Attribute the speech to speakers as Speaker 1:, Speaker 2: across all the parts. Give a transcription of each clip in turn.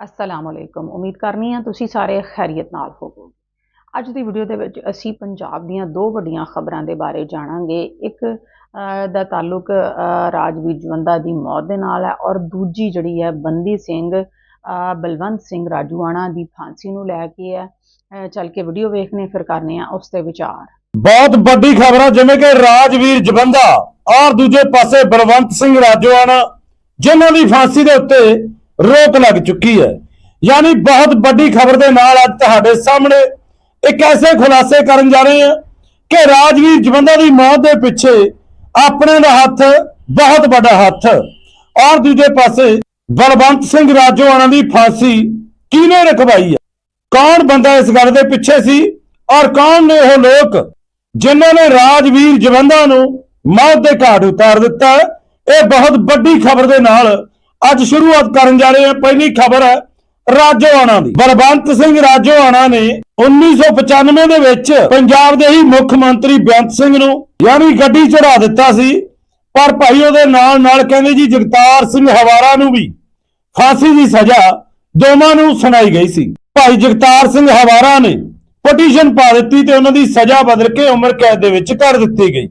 Speaker 1: ਅਸਲਾਮ ਅਲੈਕੁਮ ਉਮੀਦ ਕਰਨੀ ਆ ਤੁਸੀਂ ਸਾਰੇ ਖੈਰੀਅਤ ਨਾਲ ਹੋਵੋਗੇ ਅੱਜ ਦੀ ਵੀਡੀਓ ਦੇ ਵਿੱਚ ਅਸੀਂ ਪੰਜਾਬ ਦੀਆਂ ਦੋ ਵੱਡੀਆਂ ਖਬਰਾਂ ਦੇ ਬਾਰੇ ਜਾਣਾਂਗੇ ਇੱਕ ਦਾ ਤਾਲੁਕ ਰਾਜਵੀਰ ਜਵੰਦਾ ਦੀ ਮੌਤ ਦੇ ਨਾਲ ਹੈ ਔਰ ਦੂਜੀ ਜਿਹੜੀ ਹੈ ਬੰਦੀ ਸਿੰਘ ਬਲਵੰਤ ਸਿੰਘ ਰਾਜੂਆਣਾ ਦੀ ਫਾਂਸੀ ਨੂੰ ਲੈ ਕੇ ਹੈ ਚੱਲ ਕੇ ਵੀਡੀਓ ਵੇਖਨੇ ਫਿਰ ਕਰਨੇ ਆ ਉਸ ਤੇ ਵਿਚਾਰ
Speaker 2: ਬਹੁਤ ਵੱਡੀ ਖਬਰ ਹੈ ਜਿਵੇਂ ਕਿ ਰਾਜਵੀਰ ਜਵੰਦਾ ਔਰ ਦੂਜੇ ਪਾਸੇ ਬਲਵੰਤ ਸਿੰਘ ਰਾਜੋਆਣਾ ਜਿਨ੍ਹਾਂ ਦੀ ਫਾਂਸੀ ਦੇ ਉੱਤੇ ਰੋਕ ਲੱਗ ਚੁੱਕੀ ਹੈ। ਯਾਨੀ ਬਹੁਤ ਵੱਡੀ ਖਬਰ ਦੇ ਨਾਲ ਅੱਜ ਤੁਹਾਡੇ ਸਾਹਮਣੇ ਇੱਕ ਐਸੇ ਖੁਲਾਸੇ ਕਰਨ ਜਾ ਰਹੇ ਹਾਂ ਕਿ ਰਾਜਵੀਰ ਜਵੰਦਾ ਦੀ ਮੌਤ ਦੇ ਪਿੱਛੇ ਆਪਣੇ ਦਾ ਹੱਥ ਬਹੁਤ ਵੱਡਾ ਹੱਥ। ਔਰ ਦੂਜੇ ਪਾਸੇ ਬਲਵੰਤ ਸਿੰਘ ਰਾਜੋਆਣਾ ਦੀ ਫਾਂਸੀ ਕਿਹਨੇ ਰਖਵਾਈ ਹੈ? ਕੌਣ ਬੰਦਾ ਇਸ ਗੱਲ ਦੇ ਪਿੱਛੇ ਸੀ? ਔਰ ਕੌਣ ਨੇ ਉਹ ਲੋਕ ਜਿਨ੍ਹਾਂ ਨੇ ਰਾਜਵੀਰ ਜਵੰਦਾ ਨੂੰ ਮੌਤ ਦੇ ਘਾਟ ਉਤਾਰ ਦਿੱਤਾ? ਇਹ ਬਹੁਤ ਵੱਡੀ ਖਬਰ ਦੇ ਨਾਲ ਅੱਜ ਸ਼ੁਰੂਆਤ ਕਰਨ ਜਾ ਰਹੇ ਹਾਂ। ਪਹਿਲੀ ਖਬਰ ਹੈ ਰਾਜੋਆਣਾ ਦੀ। ਬਲਵੰਤ ਸਿੰਘ ਰਾਜੋਆਣਾ ਨੇ 1995 ਦੇ ਵਿੱਚ ਪੰਜਾਬ ਦੇ ਹੀ ਮੁੱਖ ਮੰਤਰੀ ਬੇਅੰਤ ਸਿੰਘ ਨੂੰ ਯਾਨੀ ਗੱਡੀ ਚੜਾ ਦਿੱਤਾ ਸੀ। ਪਰ ਭਾਈ ਉਹਦੇ ਨਾਲ ਨਾਲ ਕਹਿੰਦੇ ਜੀ ਜਗਤਾਰ ਸਿੰਘ ਹਵਾਰਾ ਨੂੰ ਵੀ ਫਾਂਸੀ ਦੀ ਸਜ਼ਾ ਦੋਵਾਂ ਨੂੰ ਸੁਣਾਈ ਗਈ ਸੀ। ਭਾਈ ਜਗਤਾਰ ਸਿੰਘ ਹਵਾਰਾ ਨੇ ਪਟੀਸ਼ਨ ਪਾ ਦਿੱਤੀ ਤੇ ਉਹਨਾਂ ਦੀ ਸਜ਼ਾ ਬਦਲ ਕੇ ਉਮਰ ਕੈਦ ਦੇ ਵਿੱਚ ਕਰ ਦਿੱਤੀ ਗਈ।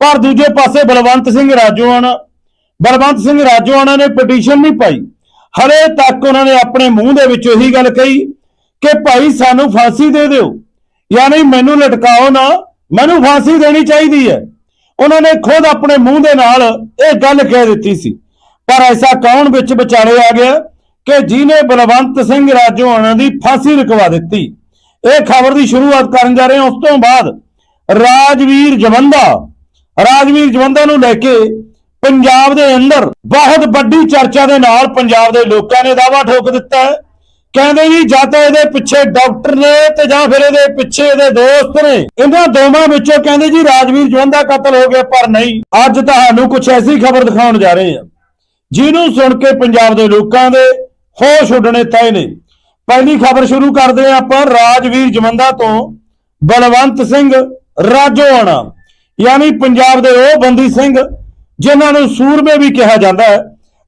Speaker 2: ਪਰ ਦੂਜੇ ਪਾਸੇ ਬਲਵੰਤ ਸਿੰਘ ਰਾਜੋਆਣਾ ਬਲਵੰਤ ਸਿੰਘ ਰਾਜੋਆਣਾ ਨੇ ਪਟੀਸ਼ਨ ਨਹੀਂ ਪਾਈ। ਹਲੇ ਤੱਕ ਉਹਨਾਂ ਨੇ ਆਪਣੇ ਮੂੰਹ ਦੇ ਵਿੱਚ ਇਹੀ ਗੱਲ ਕਹੀ ਕਿ ਭਾਈ ਸਾਨੂੰ ਫਾਂਸੀ ਦੇ ਦਿਓ। ਯਾਨੀ ਮੈਨੂੰ ਲਟਕਾਓ ਨਾ, ਮੈਨੂੰ ਫਾਂਸੀ ਦੇਣੀ ਚਾਹੀਦੀ ਹੈ। ਉਹਨਾਂ ਨੇ ਖੁਦ ਆਪਣੇ ਮੂੰਹ ਦੇ ਨਾਲ ਇਹ ਗੱਲ ਕਹਿ ਦਿੱਤੀ ਸੀ। ਪਰ ਐਸਾ ਕੌਣ ਵਿੱਚ ਵਿਚਾਰੇ ਆ ਗਿਆ ਕਿ ਜਿਹਨੇ ਬਲਵੰਤ ਸਿੰਘ ਰਾਜੋਆਣਾ ਦੀ ਫਾਂਸੀ ਰੁਕਵਾ ਦਿੱਤੀ? ਇਹ ਖਬਰ ਦੀ ਸ਼ੁਰੂਆਤ ਕਰਨ ਜਾ ਰਹੇ ਹਾਂ। ਉਸ ਤੋਂ ਬਾਅਦ ਰਾਜਵੀਰ ਜਵੰਦਾ ਰਾਜਵੀਰ ਜਵੰਦਾ ਨੂੰ ਲੈ ਕੇ ਪੰਜਾਬ ਦੇ ਅੰਦਰ ਬਹੁਤ ਵੱਡੀ ਚਰਚਾ ਦੇ ਨਾਲ ਪੰਜਾਬ ਦੇ ਲੋਕਾਂ ਨੇ ਦਾਵਾ ਠੋਕ ਦਿੱਤਾ ਹੈ। ਕਹਿੰਦੇ ਜੀ, ਜਾਂ ਤਾਂ ਇਹਦੇ ਪਿੱਛੇ ਡਾਕਟਰ ਨੇ ਤੇ ਜਾਂ ਫਿਰ ਇਹਦੇ ਪਿੱਛੇ ਇਹਦੇ ਦੋਸਤ ਨੇ। ਇਹਨਾਂ ਦੋਵਾਂ ਵਿੱਚੋਂ ਕਹਿੰਦੇ ਜੀ, ਰਾਜਵੀਰ ਜਵੰਦਾ ਕਤਲ ਹੋ ਗਿਆ, ਪਰ ਨਹੀਂ। ਅੱਜ ਤੁਹਾਨੂੰ ਕੁਝ ਐਸੀ ਖਬਰ ਦਿਖਾਉਣ ਜਾ ਰਹੇ ਹਾਂ। ਜਿਹਨੂੰ ਸੁਣ ਕੇ ਪੰਜਾਬ ਦੇ ਲੋਕਾਂ ਦੇ ਹੋਸ਼ ਉੱਡਣੇ ਤੈਅ ਨੇ। ਪਹਿਲੀ ਖਬਰ ਸ਼ੁਰੂ ਕਰਦੇ ਹਾਂ ਆਪਾਂ ਰਾਜਵੀਰ ਜਵੰਦਾ ਤੋਂ। ਬਲਵੰਤ ਸਿੰਘ ਰਾਜੋਆਣਾ, ਯਾਨੀ ਪੰਜਾਬ ਦੇ ਉਹ ਬੰਦੀ ਸਿੰਘ ਜਿਨ੍ਹਾਂ ਨੂੰ ਸੂਰਮੇ ਵੀ ਕਿਹਾ ਜਾਂਦਾ ਹੈ,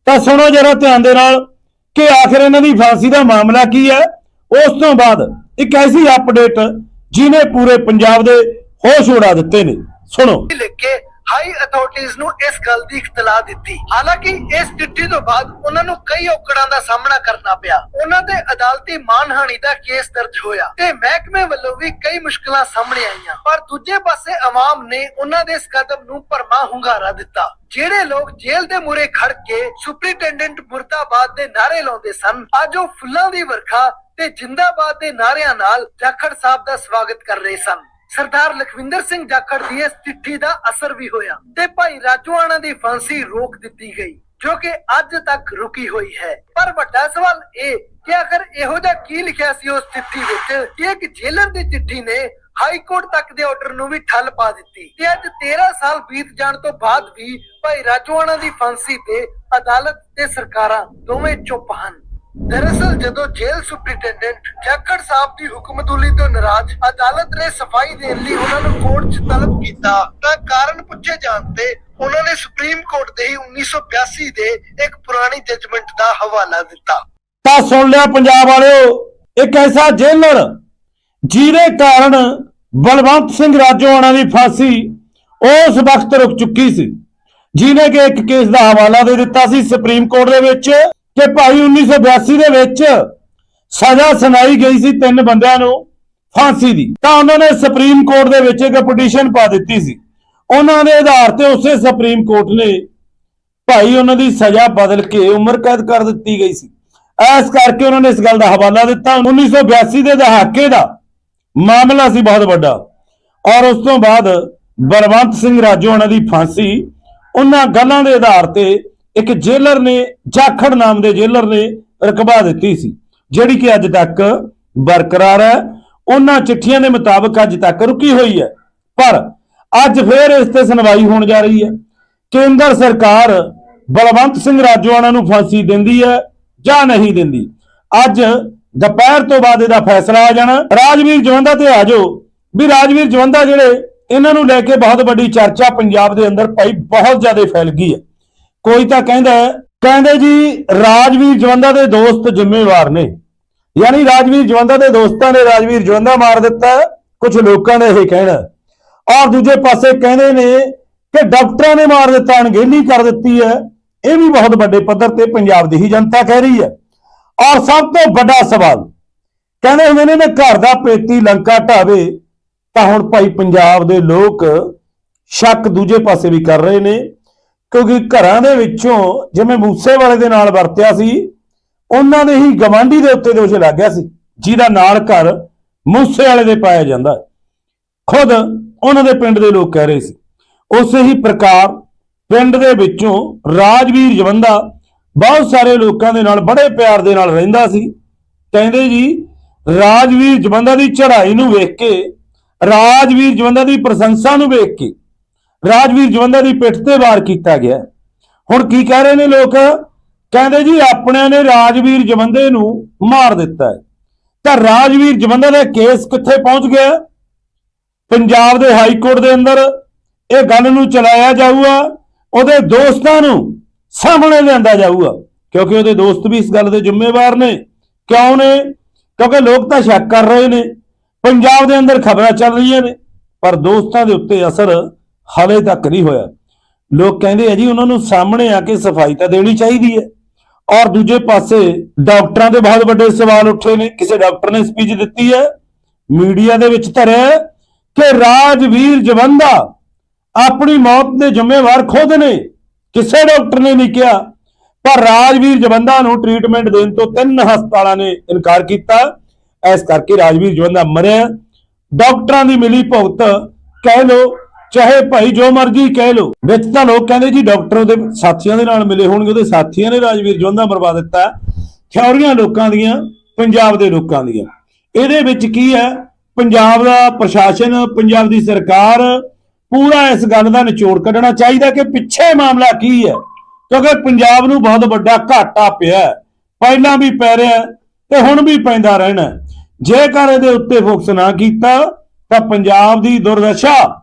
Speaker 2: ਤਾਂ ਸੁਣੋ ਜਰਾ ਧਿਆਨ ਦੇ ਨਾਲ ਕਿ ਆਖਿਰ ਇਹਨਾਂ ਦੀ ਫਾਂਸੀ ਦਾ ਮਾਮਲਾ ਕੀ ਹੈ। ਉਸ ਤੋਂ ਬਾਅਦ ਇੱਕ ਐਸੀ ਅਪਡੇਟ ਜਿਹਨੇ ਪੂਰੇ ਪੰਜਾਬ ਦੇ ਹੋਸ਼ ਉਡਾ ਦਿੱਤੇ ਨੇ। ਸੁਣੋ।
Speaker 3: ਲਿਖ ਕੇ ਹਾਈ ਅਥਾਰਟੀਆਂ ਨੂੰ ਇਸ ਗੱਲ ਦੀ ਇਤਲਾਹ ਦਿੱਤੀ। ਹਾਲਾਂਕਿ ਇਸ ਚਿੱਠੀ ਤੋਂ ਬਾਅਦ ਉਹਨਾਂ ਨੂੰ ਕਈ ਔਕੜਾਂ ਦਾ ਸਾਹਮਣਾ ਕਰਨਾ ਪਿਆ। ਉਹਨਾਂ ਤੇ ਅਦਾਲਤੀ ਮਾਨਹਾਨੀ ਦਾ ਕੇਸ ਦਰਜ ਹੋਇਆ ਤੇ ਮਹਿਕਮੇ ਵੱਲੋਂ ਵੀ ਕਈ ਮੁਸ਼ਕਲਾਂ ਸਾਹਮਣੇ ਆਈਆਂ। ਪਰ ਦੂਜੇ ਪਾਸੇ ਆਵਾਮ ਨੇ ਉਹਨਾਂ ਦੇ ਇਸ ਕਦਮ ਨੂੰ ਭਰਮਾ ਹੁੰਗਾਰਾ ਦਿੱਤਾ। ਜਿਹੜੇ ਲੋਕ ਜੇਲ੍ਹ ਦੇ ਮੂਰੇ ਖੜ ਕੇ ਸੁਪਰੀਟੈਂਡੈਂਟ ਮੁਰਦਾਬਾਦ ਦੇ ਨਾਰੇ ਲਾਉਂਦੇ ਸਨ, ਅੱਜ ਉਹ ਫੁੱਲਾਂ ਦੀ ਵਰਖਾ ਤੇ ਜਿੰਦਾਬਾਦ ਦੇ ਨਾਰਿਆਂ ਨਾਲ ਜਾਖੜ ਸਾਹਿਬ ਦਾ ਸਵਾਗਤ ਕਰ ਰਹੇ ਸਨ। ਸਰਦਾਰ ਲਖਵਿੰਦਰ ਸਿੰਘ ਜਾਖੜ ਦੀ ਇਸ ਚਿੱਠੀ ਦਾ ਅਸਰ ਵੀ ਹੋਇਆ ਤੇ ਭਾਈ ਰਾਜੂਆਣਾ ਦੀ ਫਾਂਸੀ ਰੋਕ ਦਿੱਤੀ ਗਈ, ਜੋ ਕਿ ਅੱਜ ਤੱਕ ਰੁਕੀ ਹੋਈ ਹੈ। ਪਰ ਵੱਡਾ ਸਵਾਲ ਇਹ, ਕਿ ਆਖਰ ਇਹੋ ਜਿਹਾ ਕੀ ਲਿਖਿਆ ਸੀ ਉਸ ਚਿੱਠੀ ਵਿੱਚ, ਕਿ ਇੱਕ ਜੇਲਰ ਦੀ ਚਿੱਠੀ ਨੇ ਹਾਈ ਕੋਰਟ ਤੱਕ ਦੇ ਆਰਡਰ ਨੂੰ ਵੀ ਠੱਲ ਪਾ ਦਿੱਤੀ ਤੇ ਅੱਜ 13 ਸਾਲ ਬੀਤ ਜਾਣ ਤੋਂ ਬਾਅਦ ਵੀ ਭਾਈ ਰਾਜੂਆਣਾ ਦੀ ਫਾਂਸੀ ਤੇ ਅਦਾਲਤ ਤੇ ਸਰਕਾਰਾਂ ਦੋਵੇਂ ਚੁੱਪ ਹਨ। ਦਰਅਸਲ ਜਦੋਂ ਜੇਲ੍ਹ ਸੁਪਰੀਟੈਂਡੈਂਟ ਜਾਖੜ ਸਾਹਿਬ ਦੀ ਹੁਕਮਤੁਲੀ ਤੋਂ ਨਾਰਾਜ਼ ਅਦਾਲਤ ਨੇ ਸਫ਼ਾਈ ਦੇਣ ਲਈ ਉਹਨਾਂ ਨੂੰ ਕੋਰਟ 'ਚ ਤਲਬ ਕੀਤਾ ਤਾਂ ਕਾਰਨ ਪੁੱਛੇ ਜਾਣ ਤੇ ਉਹਨਾਂ ਨੇ ਸੁਪਰੀਮ ਕੋਰਟ ਦੇ ਹੀ 1982 ਦੇ ਇੱਕ ਪੁਰਾਣੀ ਜੱਜਮੈਂਟ ਦਾ ਹਵਾਲਾ ਦਿੱਤਾ।
Speaker 2: ਤਾਂ ਸੁਣ ਲਿਆ ਪੰਜਾਬ ਵਾਲਿਓ, ਇੱਕ ਐਸਾ ਜੇਲਰ ਜਿਹਦੇ ਕਾਰਨ ਬਲਵੰਤ ਸਿੰਘ ਰਾਜੋਆਣਾ ਦੀ ਫਾਂਸੀ ਉਸ ਵਕਤ ਰੁਕ ਚੁੱਕੀ ਸੀ, ਜਿਹਨੇ ਕਿ ਇੱਕ ਕੇਸ ਦਾ ਹਵਾਲਾ ਦੇ ਦਿੱਤਾ ਸੀ ਸੁਪਰੀਮ ਕੋਰਟ ਦੇ ਵਿੱਚ। ਕਿ ਭਾਈ 1982 ਦੇ ਵਿੱਚ ਸਜ਼ਾ ਸੁਣਾਈ ਗਈ ਸੀ ਤਿੰਨ ਬੰਦਿਆਂ ਨੂੰ ਫਾਂਸੀ ਦੀ। ਤਾਂ ਉਹਨਾਂ ਨੇ ਸੁਪਰੀਮ ਕੋਰਟ ਦੇ ਵਿੱਚ ਇੱਕ ਪਟੀਸ਼ਨ ਪਾ ਦਿੱਤੀ ਸੀ। ਉਹਨਾਂ ਦੇ ਆਧਾਰ ਤੇ ਉਸੇ ਸੁਪਰੀਮ ਕੋਰਟ ਨੇ ਭਾਈ ਉਹਨਾਂ ਦੀ ਸਜ਼ਾ ਬਦਲ ਕੇ ਉਮਰ ਕੈਦ ਕਰ ਦਿੱਤੀ ਗਈ ਸੀ। ਇਸ ਕਰਕੇ ਉਹਨਾਂ ਨੇ ਇਸ ਗੱਲ ਦਾ ਹਵਾਲਾ ਦਿੱਤਾ। 1982 ਦੇ ਦਹਾਕੇ ਦਾ ਮਾਮਲਾ ਸੀ ਬਹੁਤ ਵੱਡਾ। ਔਰ ਉਸ ਤੋਂ ਬਾਅਦ ਬਲਵੰਤ ਸਿੰਘ ਰਾਜੋਆਣਾ ਦੀ ਫਾਂਸੀ, ਉਹਨਾਂ ਗੱਲਾਂ ਦੇ ਆਧਾਰ ਤੇ ਇੱਕ ਜੇਲਰ ਨੇ, ਜਾਖੜ ਨਾਮ ਦੇ ਜੇਲਰ ਨੇ ਰਕਬਾ ਦਿੱਤੀ ਸੀ, ਜਿਹੜੀ ਕਿ ਅੱਜ ਤੱਕ ਬਰਕਰਾਰ ਹੈ। ਉਹਨਾਂ ਚਿੱਠੀਆਂ ਦੇ ਮੁਤਾਬਕ ਅੱਜ ਤੱਕ ਰੁਕੀ ਹੋਈ ਹੈ। ਪਰ ਅੱਜ ਫੇਰ ਇਸ ਤੇ ਸੁਣਵਾਈ ਹੋਣ ਜਾ ਰਹੀ ਹੈ। ਕੇਂਦਰ ਸਰਕਾਰ ਬਲਵੰਤ ਸਿੰਘ ਰਾਜੋਆਣਾ ਨੂੰ ਫਾਂਸੀ ਦਿੰਦੀ ਹੈ ਜਾਂ ਨਹੀਂ ਦਿੰਦੀ? ਅੱਜ ਦੁਪਹਿਰ ਤੋਂ ਬਾਅਦ ਇਹਦਾ ਫੈਸਲਾ ਆ ਜਾਣਾ। ਰਾਜਵੀਰ ਜਵੰਦਾ ਤੇ ਆ ਜਾਓ। ਵੀ ਰਾਜਵੀਰ ਜਵੰਦਾ ਜਿਹੜੇ, ਇਹਨਾਂ ਨੂੰ ਲੈ ਕੇ ਬਹੁਤ ਵੱਡੀ ਚਰਚਾ ਪੰਜਾਬ ਦੇ ਅੰਦਰ ਭਾਈ ਬਹੁਤ ਜ਼ਿਆਦਾ ਫੈਲ ਗਈ ਹੈ। ਕੋਈ ਤਾਂ ਕਹਿੰਦਾ ਕਹਿੰਦੇ ਜੀ ਰਾਜਵੀਰ ਜਵੰਦਾ ਦੇ ਦੋਸਤ ਜ਼ਿੰਮੇਵਾਰ ਨੇ। ਯਾਨੀ ਰਾਜਵੀਰ ਜਵੰਦਾ ਦੇ ਦੋਸਤਾਂ ਨੇ ਰਾਜਵੀਰ ਜਵੰਦਾ ਮਾਰ ਦਿੱਤਾ ਕੁਝ ਲੋਕਾਂ ਦਾ ਇਹ ਕਹਿਣਾ ਔਰ ਦੂਜੇ ਪਾਸੇ ਕਹਿੰਦੇ ਨੇ ਕਿ ਡਾਕਟਰਾਂ ਨੇ ਮਾਰ ਦਿੱਤਾ, ਅਣਗਹਿਲੀ ਕਰ ਦਿੱਤੀ ਹੈ। ਇਹ ਵੀ ਬਹੁਤ ਵੱਡੇ ਪੱਧਰ ਤੇ ਪੰਜਾਬ ਦੀ ਹੀ ਜਨਤਾ ਕਹਿ ਰਹੀ ਹੈ। ਔਰ ਸਭ ਤੋਂ ਵੱਡਾ ਸਵਾਲ, ਕਹਿੰਦੇ ਹੁੰਦੇ ਨੇ ਨਾ ਘਰ ਦਾ ਪੇਤੀ ਲੰਕਾ ਢਾਵੇ, ਤਾਂ ਹੁਣ ਭਾਈ ਪੰਜਾਬ ਦੇ ਲੋਕ ਸ਼ੱਕ ਦੂਜੇ ਪਾਸੇ ਵੀ ਕਰ ਰਹੇ ਨੇ। ਕਿਉਂਕਿ ਘਰਾਂ ਦੇ ਵਿੱਚੋਂ ਜਿਵੇਂ ਮੂਸੇ ਵਾਲੇ ਦੇ ਨਾਲ ਵਰਤਿਆ ਸੀ, ਉਹਨਾਂ ਦੇ ਹੀ ਗਵਾਂਢੀ ਦੇ ਉੱਤੇ ਦੋਸ਼ ਲੱਗ ਗਿਆ ਸੀ, ਜਿਹਦਾ ਨਾਲ ਘਰ ਮੂਸੇ ਵਾਲੇ ਦੇ ਪਾਇਆ ਜਾਂਦਾ ਖੁਦ ਉਹਨਾਂ ਦੇ ਪਿੰਡ ਦੇ ਲੋਕ ਕਹਿ ਰਹੇ ਸੀ। ਉਸੇ ਹੀ ਪ੍ਰਕਾਰ ਪਿੰਡ ਦੇ ਵਿੱਚੋਂ ਰਾਜਵੀਰ ਜਵੰਦਾ ਬਹੁਤ ਸਾਰੇ ਲੋਕਾਂ ਦੇ ਨਾਲ, ਬੜੇ ਪਿਆਰ ਦੇ ਨਾਲ ਰਹਿੰਦਾ ਸੀ। ਕਹਿੰਦੇ ਜੀ, ਰਾਜਵੀਰ ਜਵੰਦਾ ਦੀ ਚੜ੍ਹਾਈ ਨੂੰ ਵੇਖ ਕੇ, ਰਾਜਵੀਰ ਜਵੰਦਾ ਦੀ ਪ੍ਰਸ਼ੰਸਾ ਨੂੰ ਵੇਖ ਕੇ ਰਾਜਵੀਰ ਜਵੰਦਾ ਦੀ ਪਿੱਠ ਤੇ ਵਾਰ ਕੀਤਾ ਗਿਆ। ਹੁਣ ਕੀ ਕਹਿ ਰਹੇ ਨੇ ਲੋਕ? ਕਹਿੰਦੇ ਜੀ ਆਪਣਿਆਂ ਨੇ ਰਾਜਵੀਰ ਜਵੰਦੇ ਨੂੰ ਮਾਰ ਦਿੱਤਾ ਹੈ। ਤਾਂ ਰਾਜਵੀਰ ਜਵੰਦਾ ਦਾ ਕੇਸ ਕਿੱਥੇ ਪਹੁੰਚ ਗਿਆ? ਪੰਜਾਬ ਦੇ ਹਾਈ ਕੋਰਟ ਦੇ ਅੰਦਰ ਇਹ ਗੱਲ ਨੂੰ ਚਲਾਇਆ ਜਾਊਗਾ, ਉਹਦੇ ਦੋਸਤਾਂ ਨੂੰ ਸਾਹਮਣੇ ਲਿਆਂਦਾ ਜਾਊਗਾ। ਕਿਉਂਕਿ ਉਹਦੇ ਦੋਸਤ ਵੀ ਇਸ ਗੱਲ ਦੇ ਜ਼ਿੰਮੇਵਾਰ ਨੇ। ਕਿਉਂ ਨੇ? ਕਿਉਂਕਿ ਲੋਕ ਤਾਂ ਸ਼ੱਕ ਕਰ ਰਹੇ ਨੇ। ਪੰਜਾਬ ਦੇ ਅੰਦਰ ਖਬਰਾਂ ਚੱਲ ਰਹੀਆਂ ਨੇ, ਪਰ ਦੋਸਤਾਂ ਦੇ ਉੱਤੇ ਅਸਰ ਹਾਲੇ ਤੱਕ ਨਹੀਂ ਹੋਇਆ। ਲੋਕ ਕਹਿੰਦੇ ਆ ਜੀ, ਉਹਨਾਂ ਨੂੰ ਸਾਹਮਣੇ ਆ ਕੇ ਸਫ਼ਾਈ ਤਾਂ ਦੇਣੀ ਚਾਹੀਦੀ ਹੈ। ਔਰ ਦੂਜੇ ਪਾਸੇ ਡਾਕਟਰਾਂ ਦੇ ਬਹੁਤ ਵੱਡੇ ਸਵਾਲ ਉੱਠੇ ਨੇ। ਕਿਸੇ ਡਾਕਟਰ ਨੇ ਸਪੀਚ ਦਿੱਤੀ ਹੈ, ਮੀਡੀਆ ਦੇ ਵਿੱਚ ਧਰਿਆ ਕਿ ਰਾਜਵੀਰ ਜਵੰਦਾ ਆਪਣੀ ਮੌਤ ਦੇ ਜ਼ਿੰਮੇਵਾਰ ਖੁਦ ਨੇ। ਕਿਸੇ ਡਾਕਟਰ ਨੇ ਨਹੀਂ ਕਿਹਾ। ਪਰ ਰਾਜਵੀਰ ਜਵੰਦਾ ਨੂੰ ਟ੍ਰੀਟਮੈਂਟ ਦੇਣ ਤੋਂ ਤਿੰਨ ਹਸਪਤਾਲਾਂ ਨੇ ਇਨਕਾਰ ਕੀਤਾ। ਇਸ ਕਰਕੇ ਰਾਜਵੀਰ ਜਵੰਦਾ ਮਰਿਆ। ਡਾਕਟਰਾਂ ਦੀ ਮਿਲੀ ਭੁਗਤ ਕਹਿ ਲੋ ਚਾਹੇ ਭਾਈ ਜੋ ਮਰਜ਼ੀ ਕਹਿ ਲੋ ਵਿੱਚ ਤਾਂ ਲੋਕ ਕਹਿੰਦੇ ਜੀ ਡਾਕਟਰ ਉਹਦੇ ਸਾਥੀਆਂ ਦੇ ਨਾਲ ਮਿਲੇ ਹੋਣਗੇ, ਉਹਦੇ ਸਾਥੀਆਂ ਨੇ ਰਾਜਵੀਰ ਜਵੰਦਾ ਮਰਵਾ ਦਿੱਤਾ। ਥਿਉਰੀਆਂ ਲੋਕਾਂ ਦੀਆਂ, ਪੰਜਾਬ ਦੇ ਲੋਕਾਂ ਦੀਆਂ। ਇਹਦੇ ਵਿੱਚ ਕੀ ਹੈ? ਪੰਜਾਬ ਦਾ ਪ੍ਰਸ਼ਾਸਨ, ਪੰਜਾਬ ਦੀ ਸਰਕਾਰ ਪੂਰਾ ਇਸ ਗੱਲ ਦਾ ਨਿਚੋੜ ਕੱਢਣਾ ਚਾਹੀਦਾ ਕਿ ਪਿੱਛੇ ਮਾਮਲਾ ਕੀ ਹੈ? ਕਿਉਂਕਿ ਪੰਜਾਬ ਨੂੰ ਬਹੁਤ ਵੱਡਾ ਘਾਟਾ ਪਿਆ ਪਹਿਲਾਂ ਵੀ ਪੈ ਰਿਹਾ ਤੇ ਹੁਣ ਵੀ ਪੈਂਦਾ ਰਹਿਣਾ ਜੇਕਰ ਇਹਦੇ ਉੱਤੇ ਫੋਕਸ ਨਾ ਕੀਤਾ, ਤਾਂ ਪੰਜਾਬ ਦੀ ਦੁਰਦਸ਼ਾ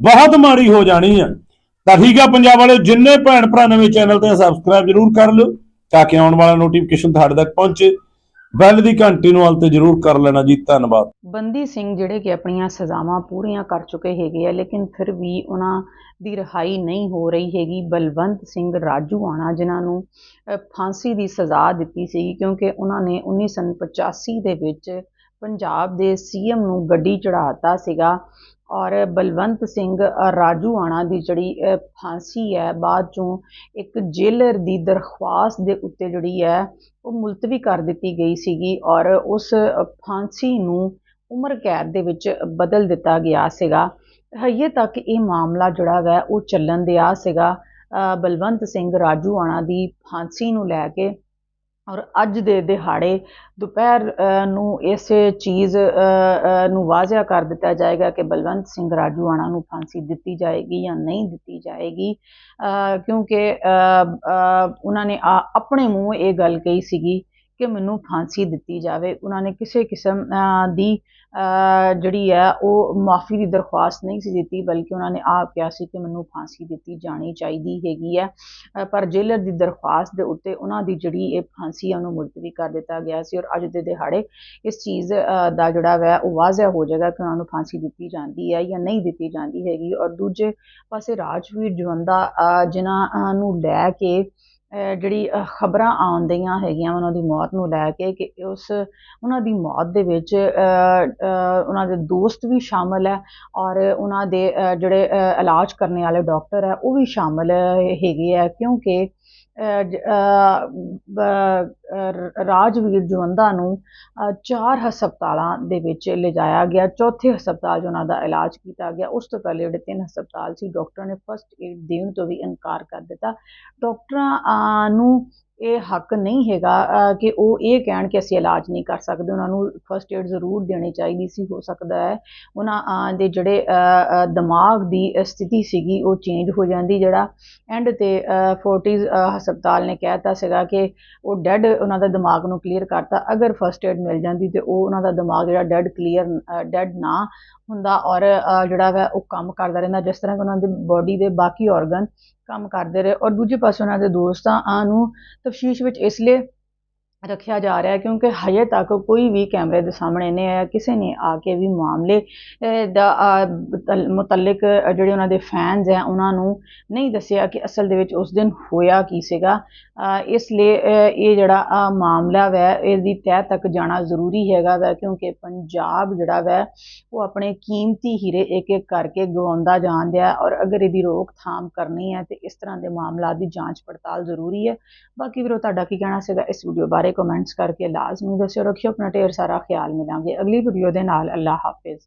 Speaker 2: ਬਹੁਤ ਮਾੜੀ ਹੋ ਜਾਣੀ ਹੈ ਤਾਂ ਠੀਕ ਹੈ ਪੰਜਾਬ ਵਾਲੇ ਜਿੰਨੇ ਭੈਣ ਭਰਾ ਨਵੇਂ ਚੈਨਲ ਤੇ ਸਬਸਕ੍ਰਾਈਬ ਜਰੂਰ ਕਰ ਲਿਓ ਤਾਂ ਕਿ ਆਉਣ ਵਾਲਾ ਨੋਟੀਫਿਕੇਸ਼ਨ ਤੁਹਾਡੇ ਤੱਕ ਪਹੁੰਚੇ। ਬੈਲ ਦੀ ਘੰਟੀ ਨੂੰ ਹਾਲ ਤੇ ਜਰੂਰ ਕਰ ਲੈਣਾ ਜੀ। ਧੰਨਵਾਦ।
Speaker 1: ਬੰਦੀ ਸਿੰਘ ਜਿਹੜੇ ਕਿ ਆਪਣੀਆਂ ਸਜ਼ਾਵਾਂ ਪੂਰੀਆਂ ਕਰ ਚੁੱਕੇ ਹੈਗੇ ਆ, ਲੇਕਿਨ ਫਿਰ ਵੀ ਉਹਨਾਂ ਦੀ ਰਿਹਾਈ ਨਹੀਂ ਹੋ ਰਹੀ ਹੈਗੀ। ਬਲਵੰਤ ਸਿੰਘ ਰਾਜੂਆਣਾ ਜਿਨ੍ਹਾਂ ਨੂੰ ਫਾਂਸੀ ਦੀ ਸਜ਼ਾ ਦਿੱਤੀ ਸੀ ਕਿਉਂਕਿ ਉਹਨਾਂ ਨੇ 1985 ਦੇ ਵਿੱਚ ਪੰਜਾਬ ਦੇ ਸੀਐਮ ਨੂੰ ਗੱਡੀ ਚੜਾਤਾ ਸੀਗਾ ਔਰ ਬਲਵੰਤ ਸਿੰਘ ਰਾਜੂਆਣਾ ਦੀ ਜਿਹੜੀ ਫਾਂਸੀ ਹੈ, ਬਾਅਦ ਚੋਂ ਇੱਕ ਜੇਲਰ ਦੀ ਦਰਖਾਸਤ ਦੇ ਉੱਤੇ ਜਿਹੜੀ ਹੈ, ਉਹ ਮੁਲਤਵੀ ਕਰ ਦਿੱਤੀ ਗਈ ਸੀਗੀ ਔਰ ਉਸ ਫਾਂਸੀ ਨੂੰ ਉਮਰ ਕੈਦ ਦੇ ਵਿੱਚ ਬਦਲ ਦਿੱਤਾ ਗਿਆ ਸੀਗਾ। ਹਜੇ ਤੱਕ ਇਹ ਮਾਮਲਾ ਜਿਹੜਾ ਹੈ ਉਹ ਚੱਲਣ ਦਿਆ ਸੀਗਾ। ਬਲਵੰਤ ਸਿੰਘ ਰਾਜੂਆਣਾ ਦੀ ਫਾਂਸੀ ਨੂੰ ਲੈ ਕੇ ਔਰ ਅੱਜ ਦੇ ਦਿਹਾੜੇ ਦੁਪਹਿਰ ਨੂੰ ਇਸ ਚੀਜ਼ ਨੂੰ ਵਾਜ਼ਿਆ ਕਰ ਦਿੱਤਾ ਜਾਏਗਾ ਕਿ ਬਲਵੰਤ ਸਿੰਘ ਰਾਜੂਆਣਾ ਨੂੰ ਫਾਂਸੀ ਦਿੱਤੀ ਜਾਏਗੀ ਜਾਂ ਨਹੀਂ ਦਿੱਤੀ ਜਾਏਗੀ। ਕਿਉਂਕਿ ਉਹਨਾਂ ਨੇ ਆ- ਆਪਣੇ ਮੂੰਹ ਇਹ ਗੱਲ ਕਹੀ ਸੀਗੀ ਕਿ ਮੈਨੂੰ ਫਾਂਸੀ ਦਿੱਤੀ ਜਾਵੇ। ਉਹਨਾਂ ਨੇ ਕਿਸੇ ਕਿਸਮ ਦੀ ਜਿਹੜੀ ਹੈ, ਉਹ ਮਾਫੀ ਦੀ ਦਰਖਾਸਤ ਨਹੀਂ ਸੀ ਦਿੱਤੀ, ਬਲਕਿ ਉਹਨਾਂ ਨੇ ਆਪ ਕਿਹਾ ਸੀ ਕਿ ਮੈਨੂੰ ਫਾਂਸੀ ਦਿੱਤੀ ਜਾਣੀ ਚਾਹੀਦੀ ਹੈਗੀ ਹੈ। ਪਰ ਜੇਲਰ ਦੀ ਦਰਖਾਸਤ ਦੇ ਉੱਤੇ ਉਹਨਾਂ ਦੀ ਜਿਹੜੀ ਇਹ ਫਾਂਸੀ ਹੈ, ਉਹਨੂੰ ਮੁਲਤਵੀ ਕਰ ਦਿੱਤਾ ਗਿਆ ਸੀ ਔਰ ਅੱਜ ਦੇ ਦਿਹਾੜੇ ਇਸ ਚੀਜ਼ ਦਾ ਜਿਹੜਾ ਵੈ, ਉਹ ਵਾਜ਼ਿਆ ਹੋ ਜਾਏਗਾ ਕਿ ਉਹਨਾਂ ਨੂੰ ਫਾਂਸੀ ਦਿੱਤੀ ਜਾਂਦੀ ਹੈ ਜਾਂ ਨਹੀਂ ਦਿੱਤੀ ਜਾਂਦੀ ਹੈਗੀ। ਔਰ ਦੂਜੇ ਪਾਸੇ ਰਾਜਵੀਰ ਜਵੰਦਾ ਜਿਨ੍ਹਾਂ ਨੂੰ ਲੈ ਕੇ ਜਿਹੜੀ ਖਬਰਾਂ ਆਉਂਦੀਆਂ ਹੈਗੀਆਂ ਉਹਨਾਂ ਦੀ ਮੌਤ ਨੂੰ ਲੈ ਕੇ ਕਿ ਉਸ, ਉਹਨਾਂ ਦੀ ਮੌਤ ਦੇ ਵਿੱਚ ਉਹਨਾਂ ਦੇ ਦੋਸਤ ਵੀ ਸ਼ਾਮਲ ਹੈ ਔਰ ਉਹਨਾਂ ਦੇ ਜਿਹੜੇ ਇਲਾਜ ਕਰਨ ਵਾਲੇ ਡਾਕਟਰ ਹੈ ਉਹ ਵੀ ਸ਼ਾਮਲ ਹੈਗੇ ਹੈ ਕਿਉਂਕਿ ਰਾਜਵੀਰ ਜਵੰਦਾ ਨੂੰ ਚਾਰ ਹਸਪਤਾਲਾਂ ਦੇ ਵਿੱਚ ਲਿਜਾਇਆ ਗਿਆ। ਚੌਥੇ ਹਸਪਤਾਲ 'ਚ ਉਹਨਾਂ ਦਾ ਇਲਾਜ ਕੀਤਾ ਗਿਆ। ਉਸ ਤੋਂ ਪਹਿਲੇ ਜਿਹੜੇ ਤਿੰਨ ਹਸਪਤਾਲ ਸੀ, ਡਾਕਟਰਾਂ ਨੇ ਫਸਟ ਏਡ ਦੇਣ ਤੋਂ ਵੀ ਇਨਕਾਰ ਕਰ ਦਿੱਤਾ। ਡਾਕਟਰਾਂ ਨੂੰ ਇਹ ਹੱਕ ਨਹੀਂ ਹੈਗਾ ਕਿ ਉਹ ਇਹ ਕਹਿਣ ਕਿ ਅਸੀਂ ਇਲਾਜ ਨਹੀਂ ਕਰ ਸਕਦੇ। ਉਹਨਾਂ ਨੂੰ ਫਸਟ ਏਡ ਜ਼ਰੂਰ ਦੇਣੀ ਚਾਹੀਦੀ ਸੀ, ਹੋ ਸਕਦਾ ਹੈ। ਉਹਨਾਂ ਦੇ ਜਿਹੜੇ ਦਿਮਾਗ ਦੀ ਸਥਿਤੀ ਸੀਗੀ, ਉਹ ਚੇਂਜ ਹੋ ਜਾਂਦੀ ਜਿਹੜਾ। ਐਂਡ ਤੇ ਫੋਰਟੀਜ਼ ਹਸਪਤਾਲ ਨੇ ਕਹਿਤਾ ਸੀਗਾ ਕਿ ਉਹ ਡੈਡ ਉਹਨਾਂ ਦਾ ਦਿਮਾਗ ਨੂੰ ਕਲੀਅਰ ਕਰਤਾ। ਅਗਰ ਫਸਟ ਏਡ ਮਿਲ ਜਾਂਦੀ ਤੇ ਉਹ ਉਹਨਾਂ ਦਾ ਦਿਮਾਗ ਜਿਹੜਾ ਡੈਡ ਕਲੀਅਰ ਡੈਡ ਨਾ ਹੁੰਦਾ ਔਰ ਜਿਹੜਾ ਵਾ ਉਹ ਕੰਮ ਕਰਦਾ ਰਹਿੰਦਾ, ਜਿਸ ਤਰ੍ਹਾਂ ਕਿ ਉਹਨਾਂ ਦੀ ਬੋਡੀ ਦੇ ਬਾਕੀ ਆਰਗਨ ਕੰਮ ਕਰਦੇ ਰਹੇ ਔਰ ਦੂਜੇ ਪਾਸੇ ਉਹਨਾਂ ਦੇ ਦੋਸਤਾਂ ਨੂੰ ਤਫਸ਼ੀਸ਼ ਵਿੱਚ ਇਸ ਲਈ ਰੱਖਿਆ ਜਾ ਰਿਹਾ ਕਿਉਂਕਿ ਹਜੇ ਤੱਕ ਕੋਈ ਵੀ ਕੈਮਰੇ ਦੇ ਸਾਹਮਣੇ ਨਹੀਂ ਆਇਆ ਕਿਸੇ ਨੇ ਆ ਕੇ ਵੀ ਮਾਮਲੇ ਦਾ ਅਹ, ਮੁਤਲਕ ਜਿਹੜੇ ਉਹਨਾਂ ਦੇ ਫੈਨਸ ਹੈ ਉਹਨਾਂ ਨੂੰ ਨਹੀਂ ਦੱਸਿਆ ਕਿ ਅਸਲ ਦੇ ਵਿੱਚ ਉਸ ਦਿਨ ਹੋਇਆ ਕੀ ਸੀਗਾ। ਇਸ ਲਈ ਇਹ ਜਿਹੜਾ ਮਾਮਲਾ ਵੈ ਇਹਦੀ ਤਹਿ ਤੱਕ ਜਾਣਾ ਜ਼ਰੂਰੀ ਹੈਗਾ ਵੈ ਕਿਉਂਕਿ ਪੰਜਾਬ ਜਿਹੜਾ ਵੈ ਉਹ ਆਪਣੇ ਕੀਮਤੀ ਹੀਰੇ ਇੱਕ ਇੱਕ ਕਰਕੇ ਗਵਾਉਂਦਾ ਜਾਣ ਡਿਆ ਔਰ ਅਗਰ ਇਹਦੀ ਰੋਕਥਾਮ ਕਰਨੀ ਹੈ ਤੇ ਇਸ ਤਰ੍ਹਾਂ ਦੇ ਮਾਮਲਾ ਦੀ ਜਾਂਚ ਪੜਤਾਲ ਜ਼ਰੂਰੀ ਹੈ। ਬਾਕੀ ਵੀਰੋ ਤੁਹਾਡਾ ਕੀ ਕਹਿਣਾ ਸੀਗਾ ਇਸ ਵੀਡੀਓ ਬਾਰੇ? ਕਮੈਂਟਸ ਕਰਕੇ ਲਾਜ਼ਮੀ ਦੱਸਿਓ, ਰੱਖਿਓ, ਆਪਣਾ ਢੇਰ ਸਾਰਾ ਖਿਆਲ ਮਿਲਾਂਗੇ। ਅਗਲੀ ਵੀਡੀਓ ਦੇ ਨਾਲ ਅੱਲਾ ਹਾਫਿਜ਼।